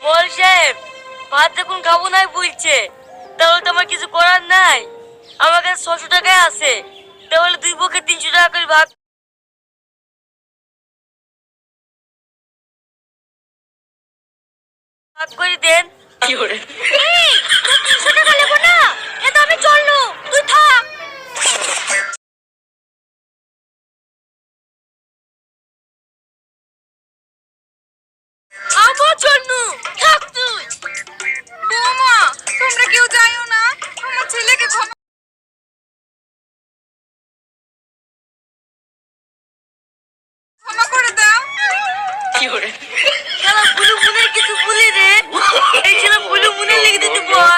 মোল সাহেব, ভাত দেখুন খাব নাই বলছে। তাহলে তো আমার কিছু করার নাই। আমার কাছে ছশো টাকায় আছে। তাহলে দুই পক্ষে তিনশো টাকা করে ভাগ ভাগ করে দেন। কি করে? শালা বুলু কিছু বলি রে। এই শালা বুলু মুনের লিখে দিতে বল।